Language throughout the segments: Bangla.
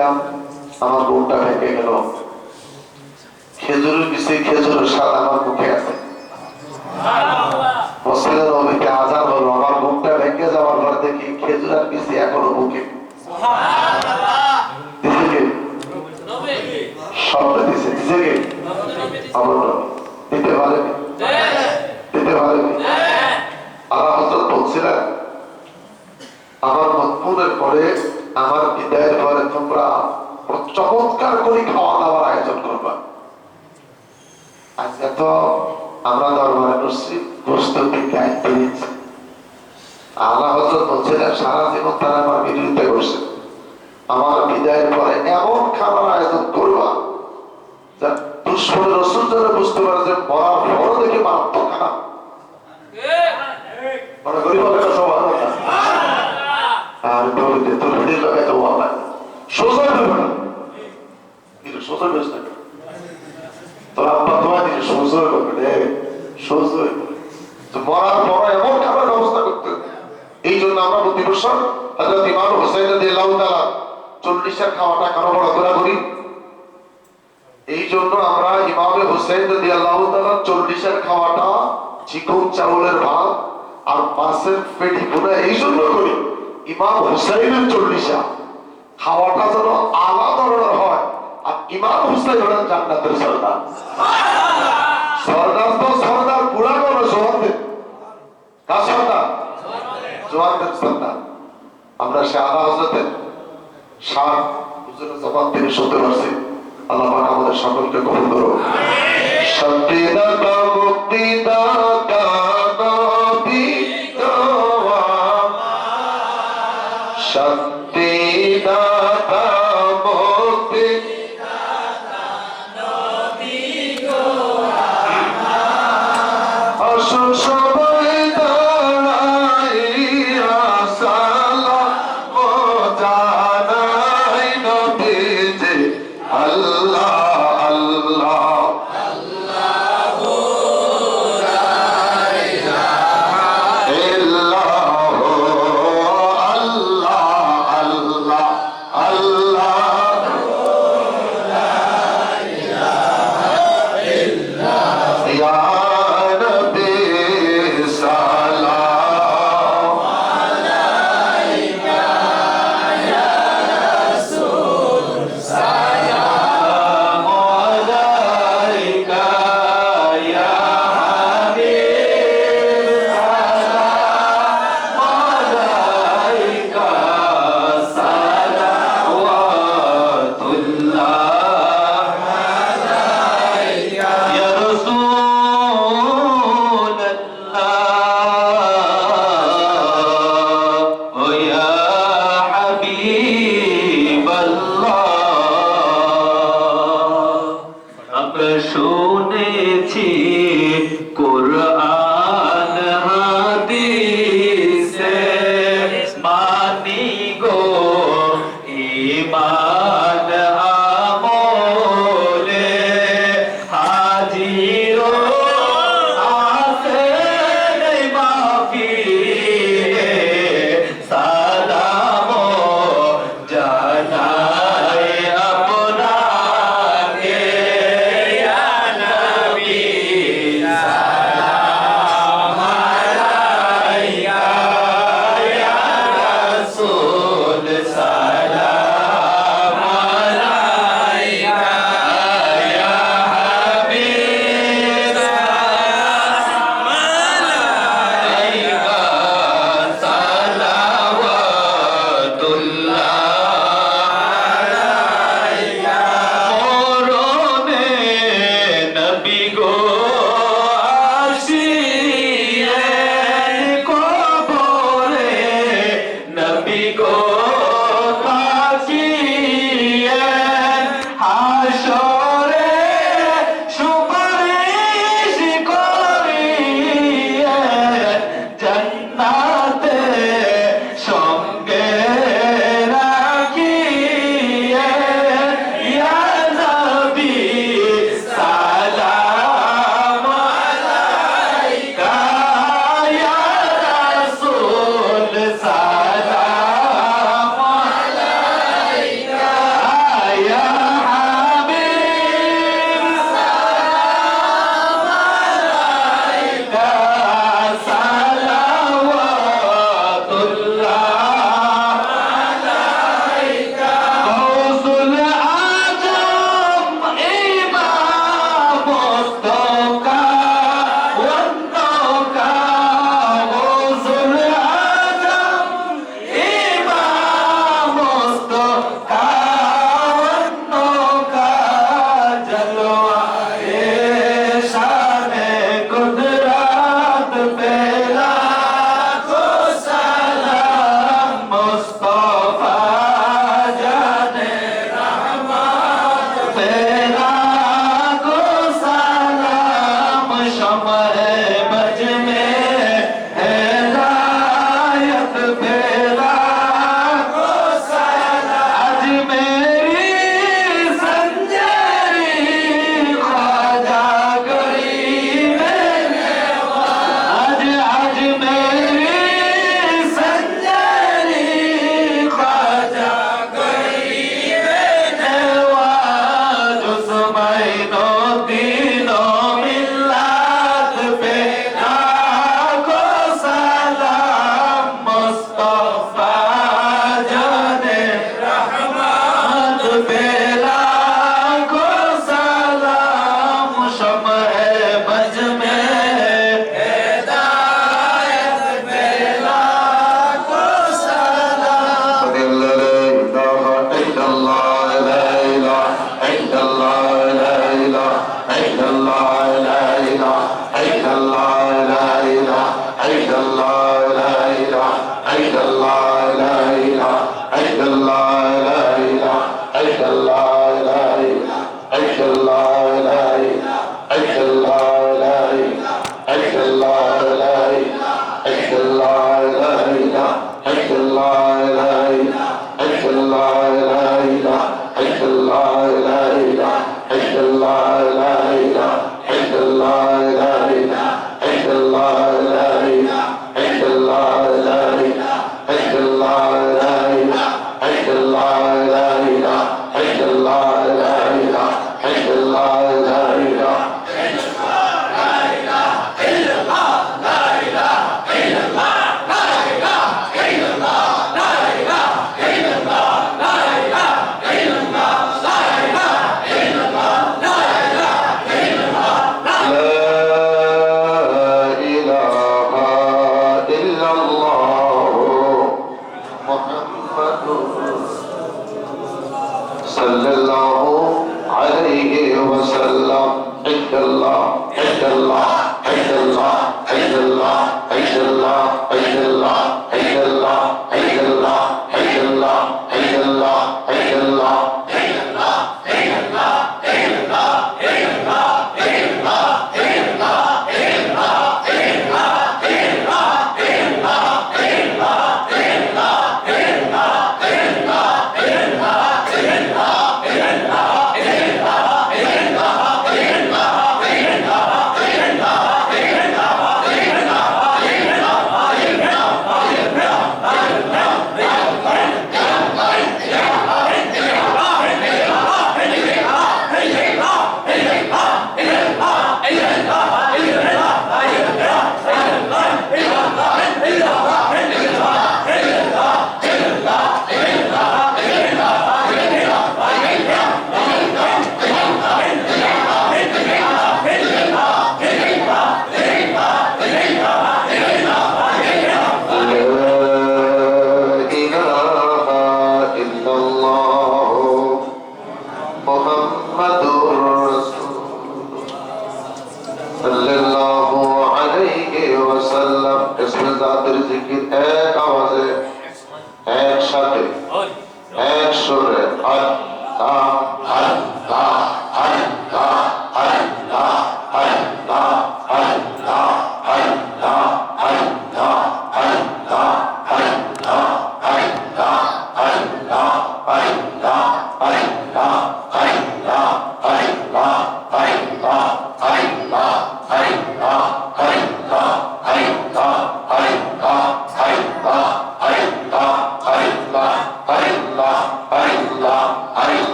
দিলাম আমার বুকটা ভেঙে গেল। খেজুরের বিষে খেজুরের স্বাদ আমার মুখে আছে। মসজিদের নবীতে আজান হলো, আমার বুকটা ভেঙে যাওয়ার পর দেখি খেজুরের বিষে এখনও বলছিলেন, আমার মতপুরের পরে আমার বিদায়ের পরে তোমরা চমৎকার করে খাওয়া দাওয়ার আয়োজন করবা। আজকে তো আমরা দরবারে বসছি প্রস্তুতি আল্লাহ হজরত বলছিলেন সারা জীবন তারা আমার বিরোধিতা করছে। আমার বিদায়ের পরে এমন খাবার আয়োজন করবা যা দুশ্মনের রসুল যেন বুঝতে পারে যে মরার বড় দেখে মারাত্মক খারাপ। মনে করি বলে না সবার আর দৌড়তে তোর ভিড় লাগাই তো ওয়া লাগে সোজা না কিন্তু সোজা বেশ না তোর আব্বা তোমার দিকে সোজা করবে সোজা তো মরার পর এমন খাবার ব্যবস্থা করতে এই জন্য আমরা প্রতি বছর হজরত ইমাম হোসেন দিয়ে লাউ তালা চল্লিশের খাওয়াটা কেন বড় করে করি? এই জন্য আমরা ইমামে হোসেন দিয়ে আল্লাহ তালা চল্লিশের খাওয়াটা চিকন চাউলের ভাত আর মাছের পেটি ভুনা এই জন্য করি। ইমাম হুসাইনের চল্লিশা। খাওয়াটা যেন আলাদা ধরনের হয়। আর ইমাম হুসাইন হলেন জান্নাতের সর্দার। সর্দার তো সর্দার বুড়া কোনো জোয়ানদের। কার সর্দার? জোয়ানদের সর্দার। আমরা সে আলা হজরতের সার হুজুরের জবাব থেকে শুনতে পারছি। আল্লাহ আমাদের সকলকে কবুল করো শান্তি দাতা মুক্তি দাতা 자. We go.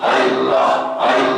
Allah, Allah.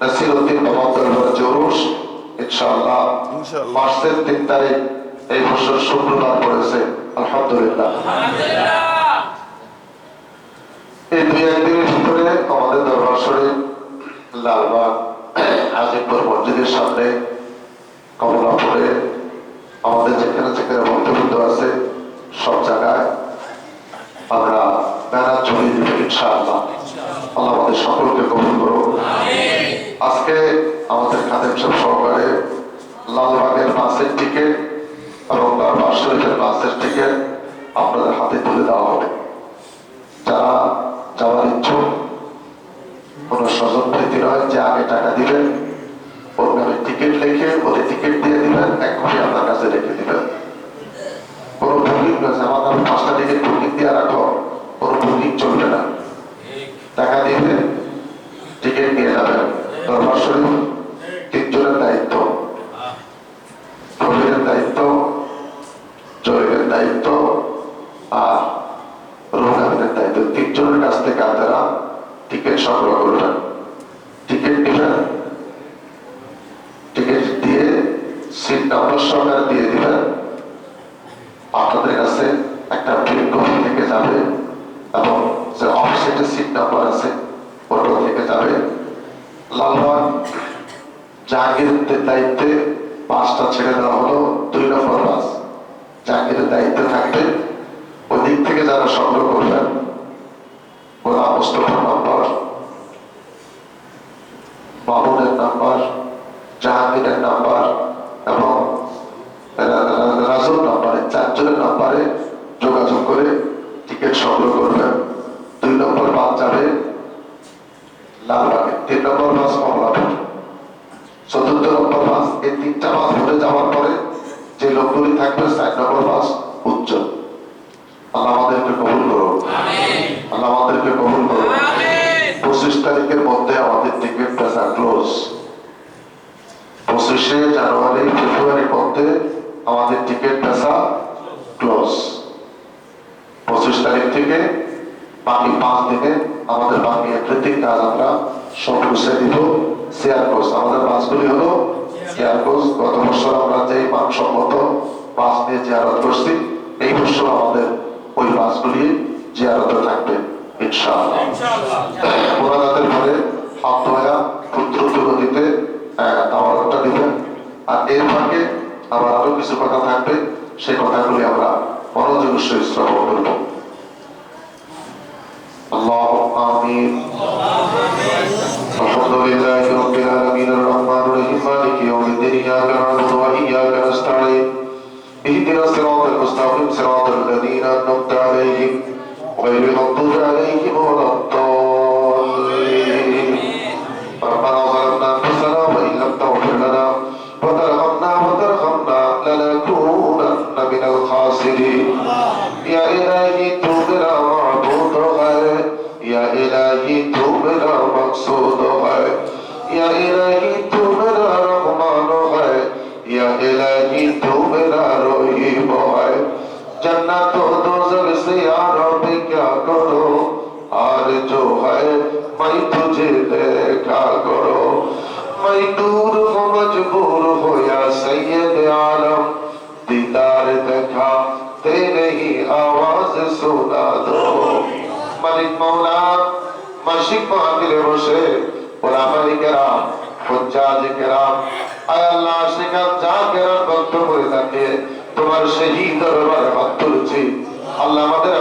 Nasir Uddin বাবা দরবার জরুস ইনশাআল্লাহ। মাসের তিন তারিখ এই বছর শুক্রবার পড়েছে আলহামদুলিল্লাহ। এই দুই একদিনের ভিতরে আমাদের দরবার শরীফ লালবাগ আজিমপুর মসজিদের সামনে কমলাপুরে আমাদের যেখানে যেখানে ভক্তবৃন্দ আছে সব জায়গায় আমরা ব্যানার ছড়িয়ে দিব ইনশাআল্লাহ। আল্লাহ আমাদের সকলকে কবুল করো আজকে আমাদের খাদেম সব সহকারে লালবাগের বাসের টিকিট এবং দরবার শরীফের বাসের টিকিট আপনাদের হাতে তুলে দেওয়া হবে। যারা যাওয়ার ইচ্ছুক, কোন স্বজন প্রীতি নয় যে আগে টাকা দিবেন ওর টিকিট লিখে ওদের টিকিট দিয়ে দিবেন, এক কপি আপনার কাছে রেখে দিবেন। কোন বুকিং আছে আমার নামে পাঁচটা টিকিট বুকিং দিয়ে রাখো কোন বুকিং চলবে না। টাকা দিবে টিকিট নিয়ে যাবেন দায়িত্ব। দায়িত্ব দায়িত্ব আর দায়িত্ব। তিনজনের কাছ থেকে আপনারা টিকিট সংগ্রহ করবেন টিকিট নেবেন টিকিট দিয়ে সিট নাম্বার সরকার দিয়ে দিবেন আপনাদের কাছে একটা প্রিন্ট কপি থেকে যাবে এবং যে অফসেটে সিট নাম্বার আছে ওটা থেকে যাবে লালবাগ জাহাঙ্গীরের দায়িত্বে বাসটা ছেড়ে দেওয়া হলো দুই নম্বর বাস জাহাঙ্গীরের দায়িত্বে থাকবে ওই দিক থেকে যারা সংগ্রহ করবেন গোলাম মুস্তফার নাম্বার মামুনের নাম্বার জাহাঙ্গীরের নাম্বার এবং রাজুর নাম্বারে চারজনের নাম্বারে যোগাযোগ করে টিকিট সংগ্রহ করবেন। দুই নম্বর বাস যাবে লালবাগে তিন নম্বর বাস কমলাপুর চতুর্থ নম্বর বাস এই তিনটা বাস ধরে যাওয়ার পরে যে লোকগুলি থাকবে চার নম্বর বাস উজ্জ্বল। আল্লাহ আমাদেরকে কবুল করো আল্লাহ আমাদেরকে কবুল করো পঁচিশ তারিখের মধ্যে আমাদের টিকিট বেচা ক্লোজ। পঁচিশে জানুয়ারি, ফেব্রুয়ারির মধ্যে আমাদের টিকিট বেচা ক্লোজ। পঁচিশ তারিখ থেকে বাকি পাঁচ দিনে আমাদের বাকি আকৃতিক কাজ আমরা সব গুছিয়ে দিব শেয়ার কোর্স আমাদের বাসগুলি হলো শেয়ার কোর্স গত বছর আমরা যে মানসম্মত বাস নিয়ে জিয়ারত করছি, এই বছর আমাদের ওই বাসগুলি জিয়ারতে থাকবে। মোনাজাতের পরে হাত ধোয়া খুব দ্রুত গতিতে দাওয়াতটা দিবেন আর এর ফাঁকে আবার আরো কিছু কথা থাকবে সেই কথাগুলি আমরা মনোযোগের সহিত শ্রবণ করবো اللهم آمين الحمد لله رب العالمين الرحمن الرحيم مالك يوم الدين إياك نعبد وإياك نستعين اهدنا الصراط المستقيم صراط الذين أنعمت عليهم غير المغضوب عليهم ولا الضالين ربنا ظلمنا أنفسنا وإن لم تغفر لنا وترحمنا وترحمنا لنكونن من الخاسرين দূর মজবুর হইয়া সৈয়দ আলম দিদার দেখা তে নেহি আওয়াজ শোনা দো। মালিক মৌলা মাসিক মাহফিলে বসে ওলামাই কেরাম পঞ্চাজ কেরাম, আয় আল্লাহ আশিকাম যা কেরাম বন্ধ হয়ে থাকে, তোমার সেই দরবার হাত তুলছি। আল্লাহ আমাদের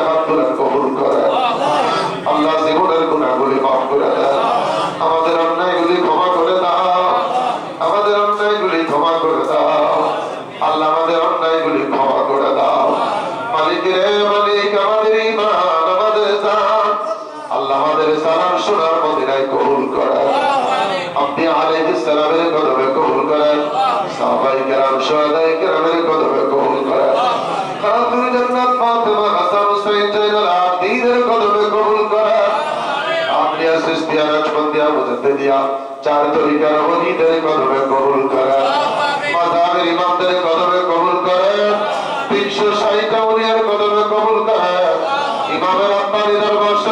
আল্লাহ সালাম শোনার মদিনায় কবুল করেন আপনি আলাইহিস সালামের কদমে কবুল কেরাম শুহাদায়ে কেরামের কদমে কবুল করেন খাতুন জান্নাত ফাতেমা হাসান হুসাইন জাইনাল আবিদিনের কদমে কবুল ওলিদের কদমে কবুল করেন মাযহাবের ইমামদের কদমে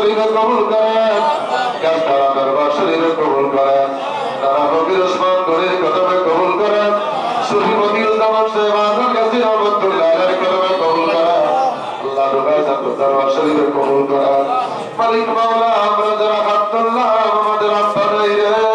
শরীফে কবুল করেন তারা দরবার শরীর কবুল করেন তারা ফকির ওসমান গনির কদমে কবুল করেন সুফি মতিউল জামান সাহেব আজম গাজী রহমতুল্লাহ আলাইহির কদমে কবুল করেন আল্লাহ রুবাই সাহেব দরবার শরীর কবুল করেন মালিক মাওলা আমরা যারা আব্দুল্লাহ আমাদের আব্বা রে।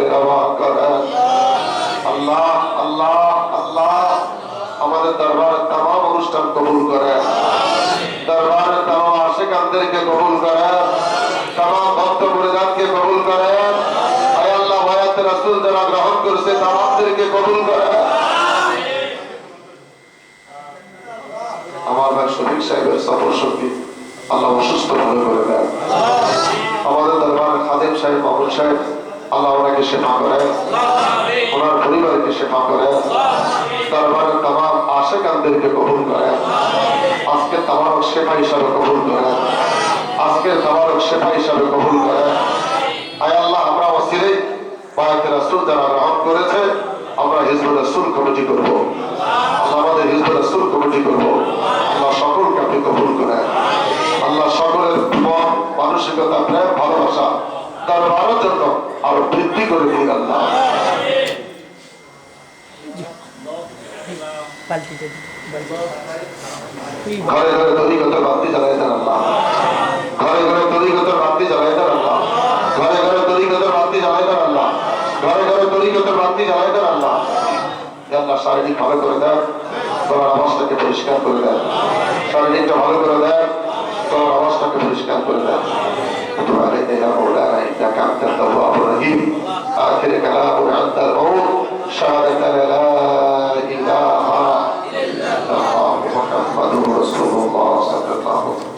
হাজার সেবা করেন আল্লাহ আল্লাহ আল্লাহ আমাদের দরবারের তাম অনুষ্ঠান কবুল করেন দরবারের তাম আশেকানদেরকে কবুল করেন মানসিকতা প্রেম ভালোবাসা, তার বাড়ার জন্য আরও বৃদ্ধি করে দিন আল্লাহ। ঘরে ঘরে তরিগত বাতি জ্বালাই দেন ঘরে ঘরে তরিগত বাতি জ্বালাই দেন আল্লাহ। ঘরে ঘরে তরিগত বাতি জ্বালাই দেন আল্লাহ। শারীরিক ভালো করে দেন। তোমার অবস্থাকে পরিষ্কার করে দেন। শারীরিকটা ভালো করে দেন। তোমার অবস্থাকে পরিষ্কার করে দাও তোমার ইয়া মাওলানা ইন্নাকা আনতাত তাওয়াবুর রহিম। আখির কালামু আনতাল মাউত শাহাদাতান লা ইলাহা ইল্লাল্লাহ মুহাম্মাদুর রাসূলুল্লাহ সাল্লাল্লাহু আলাইহি